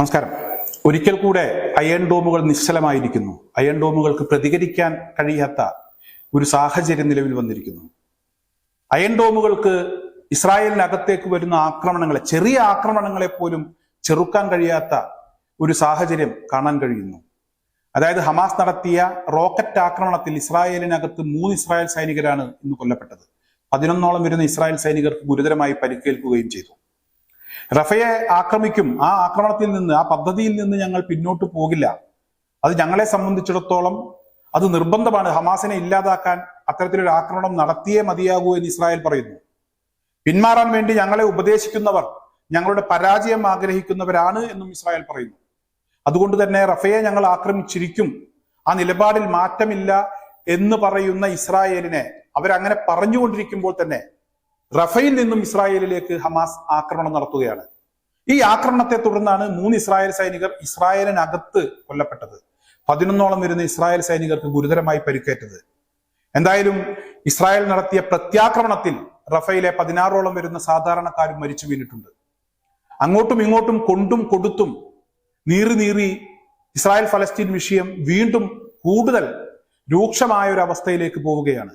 നമസ്കാരം. ഒരിക്കൽ കൂടെ അയൺ ഡോമുകൾ നിശ്ചലമായിരിക്കുന്നു. അയൺ ഡോമുകൾക്ക് പ്രതികരിക്കാൻ കഴിയാത്ത ഒരു സാഹചര്യം നിലവിൽ വന്നിരിക്കുന്നു. അയൺ ഡോമുകൾക്ക് ഇസ്രായേലിനകത്തേക്ക് വരുന്ന ആക്രമണങ്ങളെ ചെറിയ ആക്രമണങ്ങളെ പോലും ചെറുക്കാൻ കഴിയാത്ത ഒരു സാഹചര്യം കാണാൻ കഴിയുന്നു. അതായത് ഹമാസ് നടത്തിയ റോക്കറ്റ് ആക്രമണത്തിൽ ഇസ്രായേലിനകത്ത് മൂന്ന് ഇസ്രായേൽ സൈനികരാണ് ഇന്ന് കൊല്ലപ്പെട്ടത്. പതിനൊന്നോളം വരുന്ന ഇസ്രായേൽ സൈനികർക്ക് ഗുരുതരമായി പരിക്കേൽക്കുകയും ചെയ്തു. റഫയെ ആക്രമിക്കും. ആ ആക്രമണത്തിൽ നിന്ന് ആ പദ്ധതിയിൽ നിന്ന് ഞങ്ങൾ പിന്നോട്ട് പോകില്ല. അത് ഞങ്ങളെ സംബന്ധിച്ചിടത്തോളം അത് നിർബന്ധമാണ്. ഹമാസിനെ ഇല്ലാതാക്കാൻ അത്തരത്തിലൊരു ആക്രമണം നടത്തിയേ മതിയാകൂ എന്ന് ഇസ്രായേൽ പറയുന്നു. പിന്മാറാൻ വേണ്ടി ഞങ്ങളെ ഉപദേശിക്കുന്നവർ ഞങ്ങളുടെ പരാജയം ആഗ്രഹിക്കുന്നവരാണ് എന്നും ഇസ്രായേൽ പറയുന്നു. അതുകൊണ്ട് തന്നെ റഫയെ ഞങ്ങൾ ആക്രമിച്ചിരിക്കും. ആ നിലപാടിൽ മാറ്റമില്ല എന്ന് പറയുന്ന ഇസ്രായേലിനെ അവരങ്ങനെ പറഞ്ഞുകൊണ്ടിരിക്കുമ്പോൾ തന്നെ റഫയിൽ നിന്നും ഇസ്രായേലിലേക്ക് ഹമാസ് ആക്രമണം നടത്തുകയാണ്. ഈ ആക്രമണത്തെ തുടർന്നാണ് മൂന്ന് ഇസ്രായേൽ സൈനികർ ഇസ്രായേലിനകത്ത് കൊല്ലപ്പെട്ടത്. പതിനൊന്നോളം വരുന്ന ഇസ്രായേൽ സൈനികർക്ക് ഗുരുതരമായി പരിക്കേറ്റത്. എന്തായാലും ഇസ്രായേൽ നടത്തിയ പ്രത്യാക്രമണത്തിൽ റഫയിലെ പതിനാറോളം വരുന്ന സാധാരണക്കാരും മരിച്ചു വീണിട്ടുണ്ട്. അങ്ങോട്ടും ഇങ്ങോട്ടും കൊണ്ടും കൊടുത്തും നീറി നീറി ഇസ്രായേൽ ഫലസ്തീൻ വിഷയം വീണ്ടും കൂടുതൽ രൂക്ഷമായ ഒരു അവസ്ഥയിലേക്ക് പോവുകയാണ്.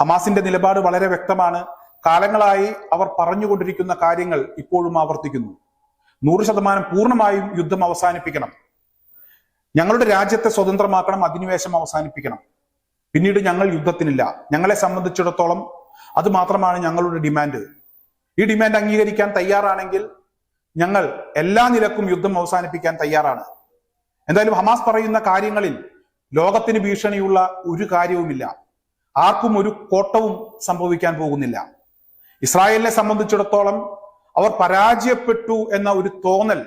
ഹമാസിന്റെ നിലപാട് വളരെ വ്യക്തമാണ്. കാലങ്ങളായി അവർ പറഞ്ഞുകൊണ്ടിരിക്കുന്ന കാര്യങ്ങൾ ഇപ്പോഴും ആവർത്തിക്കുന്നു. നൂറ് ശതമാനം പൂർണമായും യുദ്ധം അവസാനിപ്പിക്കണം. ഞങ്ങളുടെ രാജ്യത്തെ സ്വതന്ത്രമാക്കണം അധിനിവേശം അവസാനിപ്പിക്കണം. പിന്നീട് ഞങ്ങൾ യുദ്ധത്തിനില്ല. ഞങ്ങളെ സംബന്ധിച്ചിടത്തോളം അത് മാത്രമാണ് ഞങ്ങളുടെ ഡിമാൻഡ്. ഈ ഡിമാൻഡ് അംഗീകരിക്കാൻ തയ്യാറാണെങ്കിൽ ഞങ്ങൾ എല്ലാ നിലക്കും യുദ്ധം അവസാനിപ്പിക്കാൻ തയ്യാറാണ്. എന്തായാലും ഹമാസ് പറയുന്ന കാര്യങ്ങളിൽ ലോകത്തിന് ഭീഷണിയുള്ള ഒരു കാര്യവുമില്ല. ആർക്കും ഒരു കോട്ടവും സംഭവിക്കാൻ പോകുന്നില്ല. ഇസ്രായേലിനെ സംബന്ധിച്ചിടത്തോളം അവർ പരാജയപ്പെട്ടു എന്ന ഒരു തോന്നൽ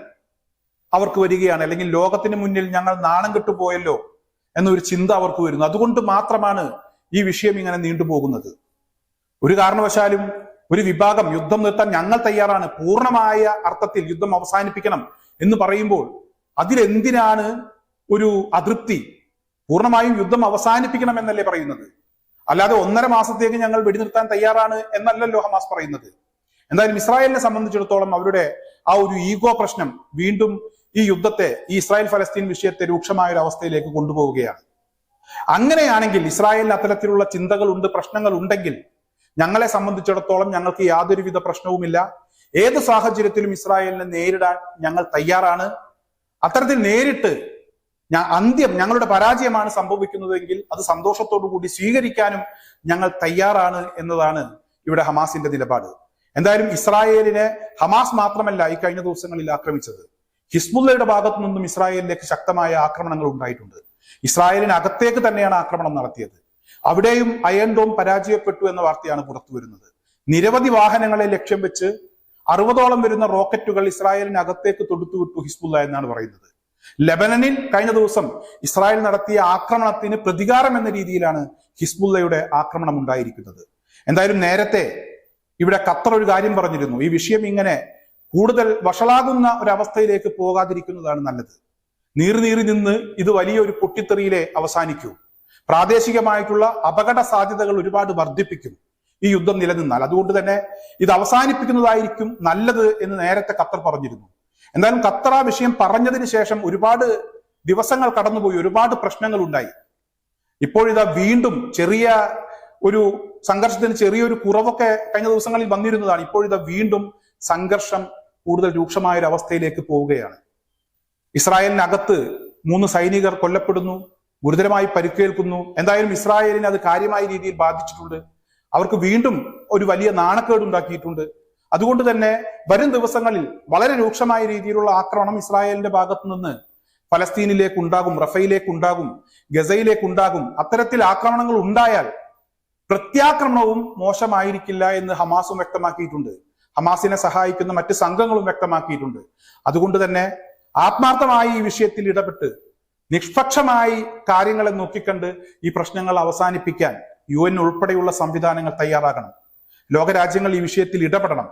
അവർക്ക് വരികയാണ്. അല്ലെങ്കിൽ ലോകത്തിന് മുന്നിൽ ഞങ്ങൾ നാണം കെട്ടുപോയല്ലോ എന്നൊരു ചിന്ത അവർക്ക് വരുന്നു. അതുകൊണ്ട് മാത്രമാണ് ഈ വിഷയം ഇങ്ങനെ നീണ്ടുപോകുന്നത് ഒരു കാരണവശാലും ഒരു വിഭാഗം യുദ്ധം നിർത്താൻ ഞങ്ങൾ തയ്യാറാണ്. പൂർണമായ അർത്ഥത്തിൽ യുദ്ധം അവസാനിപ്പിക്കണം എന്ന് പറയുമ്പോൾ അതിലെന്തിനാണ് ഒരു അതൃപ്തി? പൂർണമായും യുദ്ധം അവസാനിപ്പിക്കണം എന്നല്ലേ പറയുന്നത്? അല്ലാതെ ഒന്നര മാസത്തേക്ക് ഞങ്ങൾ വെടിനിർത്താൻ തയ്യാറാണ് എന്നല്ലല്ലോ ഹമാസ് പറയുന്നത്. എന്തായാലും ഇസ്രായേലിനെ സംബന്ധിച്ചിടത്തോളം അവരുടെ ആ ഒരു ഈഗോ പ്രശ്നം വീണ്ടും ഈ യുദ്ധത്തെ ഈ ഇസ്രായേൽ ഫലസ്തീൻ വിഷയത്തെ രൂക്ഷമായ ഒരു അവസ്ഥയിലേക്ക് കൊണ്ടുപോവുകയാണ്. അങ്ങനെയാണെങ്കിൽ ഇസ്രായേലിന് അത്തരത്തിലുള്ള ചിന്തകളുണ്ട് പ്രശ്നങ്ങൾ ഉണ്ടെങ്കിൽ ഞങ്ങളെ സംബന്ധിച്ചിടത്തോളം ഞങ്ങൾക്ക് യാതൊരുവിധ പ്രശ്നവുമില്ല. ഏത് സാഹചര്യത്തിലും ഇസ്രായേലിനെ നേരിടാൻ ഞങ്ങൾ തയ്യാറാണ്. അത്തരത്തിൽ നേരിട്ട് ഞാൻ അന്ത്യം ഞങ്ങളുടെ പരാജയമാണ് സംഭവിക്കുന്നതെങ്കിൽ അത് സന്തോഷത്തോടു കൂടി സ്വീകരിക്കാനും ഞങ്ങൾ തയ്യാറാണ് എന്നതാണ് ഇവിടെ ഹമാസിന്റെ നിലപാട്. എന്തായാലും ഇസ്രായേലിനെ ഹമാസ് മാത്രമല്ല ഈ കഴിഞ്ഞ ദിവസങ്ങളിൽ ആക്രമിച്ചത്. ഹിസ്ബുല്ലയുടെ ഭാഗത്തു നിന്നും ഇസ്രായേലിലേക്ക് ശക്തമായ ആക്രമണങ്ങൾ ഉണ്ടായിട്ടുണ്ട്. ഇസ്രായേലിന് അകത്തേക്ക് തന്നെയാണ് ആക്രമണം നടത്തിയത്. അവിടെയും അയൺ ഡോം പരാജയപ്പെട്ടു എന്ന വാർത്തയാണ് പുറത്തു വരുന്നത്. നിരവധി വാഹനങ്ങളെ ലക്ഷ്യം വെച്ച് അറുപതോളം വരുന്ന റോക്കറ്റുകൾ ഇസ്രായേലിന് അകത്തേക്ക് തൊടുത്തുവിട്ടു ഹിസ്ബുല്ല എന്നാണ് പറയുന്നത്. ലെബനനിൽ കഴിഞ്ഞ ദിവസം ഇസ്രായേൽ നടത്തിയ ആക്രമണത്തിന് പ്രതികാരം എന്ന രീതിയിലാണ് ഹിസ്ബുല്ലയുടെ ആക്രമണം ഉണ്ടായിരിക്കുന്നത്. എന്തായാലും നേരത്തെ ഇവിടെ ഖത്തർ ഒരു കാര്യം പറഞ്ഞിരുന്നു. ഈ വിഷയം ഇങ്ങനെ കൂടുതൽ വഷളാകുന്ന ഒരവസ്ഥയിലേക്ക് പോകാതിരിക്കുന്നതാണ് നല്ലത്. നീറി നീറി നിന്ന് ഇത് വലിയൊരു പൊട്ടിത്തെറിയിലെ അവസാനിക്കൂ. പ്രാദേശികമായിട്ടുള്ള അപകട സാധ്യതകൾ ഒരുപാട് വർദ്ധിപ്പിക്കും ഈ യുദ്ധം നിലനിന്നാൽ. അതുകൊണ്ട് തന്നെ ഇത് അവസാനിപ്പിക്കുന്നതായിരിക്കും നല്ലത് എന്ന് നേരത്തെ ഖത്തർ പറഞ്ഞിരുന്നു. എന്തായാലും ഖത്തർ ആ വിഷയം പറഞ്ഞതിന് ശേഷം ഒരുപാട് ദിവസങ്ങൾ കടന്നുപോയി ഒരുപാട് പ്രശ്നങ്ങൾ ഉണ്ടായി ഇപ്പോഴിതാ വീണ്ടും ചെറിയ ഒരു സംഘർഷത്തിന് ചെറിയൊരു കുറവൊക്കെ കഴിഞ്ഞ ദിവസങ്ങളിൽ വന്നിരുന്നതാണ്. ഇപ്പോഴിതാ വീണ്ടും സംഘർഷം കൂടുതൽ രൂക്ഷമായ ഒരു അവസ്ഥയിലേക്ക് പോവുകയാണ്. ഇസ്രായേലിനകത്ത് മൂന്ന് സൈനികർ കൊല്ലപ്പെടുന്നു ഗുരുതരമായി പരിക്കേൽക്കുന്നു. എന്തായാലും ഇസ്രായേലിനെ അത് കാര്യമായ രീതിയിൽ ബാധിച്ചിട്ടുണ്ട്. അവർക്ക് വീണ്ടും ഒരു വലിയ നാണക്കേട് ഉണ്ടാക്കിയിട്ടുണ്ട് അതുകൊണ്ട് തന്നെ വരും ദിവസങ്ങളിൽ വളരെ രൂക്ഷമായ രീതിയിലുള്ള ആക്രമണം ഇസ്രായേലിന്റെ ഭാഗത്തു നിന്ന് ഫലസ്തീനിലേക്ക് ഉണ്ടാകും റഫയിലേക്ക് ഉണ്ടാകും ഗസയിലേക്ക് ഉണ്ടാകും അത്തരത്തിൽ ആക്രമണങ്ങൾ ഉണ്ടായാൽ പ്രത്യാക്രമണവും മോശമായിരിക്കില്ല എന്ന് ഹമാസും വ്യക്തമാക്കിയിട്ടുണ്ട്. ഹമാസിനെ സഹായിക്കുന്ന മറ്റ് സംഘങ്ങളും വ്യക്തമാക്കിയിട്ടുണ്ട്. അതുകൊണ്ട് തന്നെ ആത്മാർത്ഥമായി ഈ വിഷയത്തിൽ ഇടപെട്ട് നിഷ്പക്ഷമായി കാര്യങ്ങളെ നോക്കിക്കണ്ട് ഈ പ്രശ്നങ്ങൾ അവസാനിപ്പിക്കാൻ യു എൻ ഉൾപ്പെടെയുള്ള സംവിധാനങ്ങൾ തയ്യാറാകണം. ലോകരാജ്യങ്ങൾ ഈ വിഷയത്തിൽ ഇടപെടണം.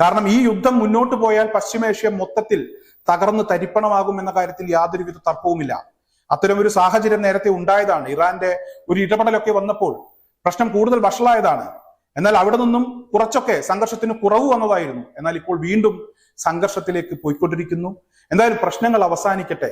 കാരണം ഈ യുദ്ധം മുന്നോട്ട് പോയാൽ പശ്ചിമേഷ്യ മൊത്തത്തിൽ തകർന്ന് തരിപ്പണമാകും എന്ന കാര്യത്തിൽ യാതൊരുവിധ തർക്കവുമില്ല. അത്തരം ഒരു സാഹചര്യം നേരത്തെ ഉണ്ടായതാണ്. ഇറാന്റെ ഒരു ഇടപെടലൊക്കെ വന്നപ്പോൾ പ്രശ്നം കൂടുതൽ വഷളായതാണ്. എന്നാൽ അവിടെ നിന്നും കുറച്ചൊക്കെ സംഘർഷത്തിന് കുറവ് വന്നതായിരുന്നു. എന്നാൽ ഇപ്പോൾ വീണ്ടും സംഘർഷത്തിലേക്ക് പോയിക്കൊണ്ടിരിക്കുന്നു. എന്തായാലും പ്രശ്നങ്ങൾ അവസാനിക്കട്ടെ.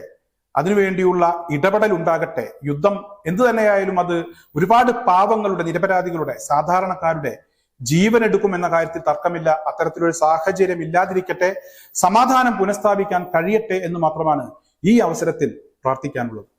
അതിനുവേണ്ടിയുള്ള ഇടപെടൽ ഉണ്ടാകട്ടെ. യുദ്ധം എന്തു തന്നെയായാലും അത് ഒരുപാട് പാവങ്ങളുടെ നിരപരാധികളുടെ സാധാരണക്കാരുടെ ജീവൻ എടുക്കും എന്ന കാര്യത്തിൽ തർക്കമില്ല. അത്തരത്തിലൊരു സാഹചര്യം ഇല്ലാതിരിക്കട്ടെ. സമാധാനം പുനഃസ്ഥാപിക്കാൻ കഴിയട്ടെ എന്ന് മാത്രമാണ് ഈ അവസരത്തിൽ പ്രാർത്ഥിക്കാനുള്ളത്.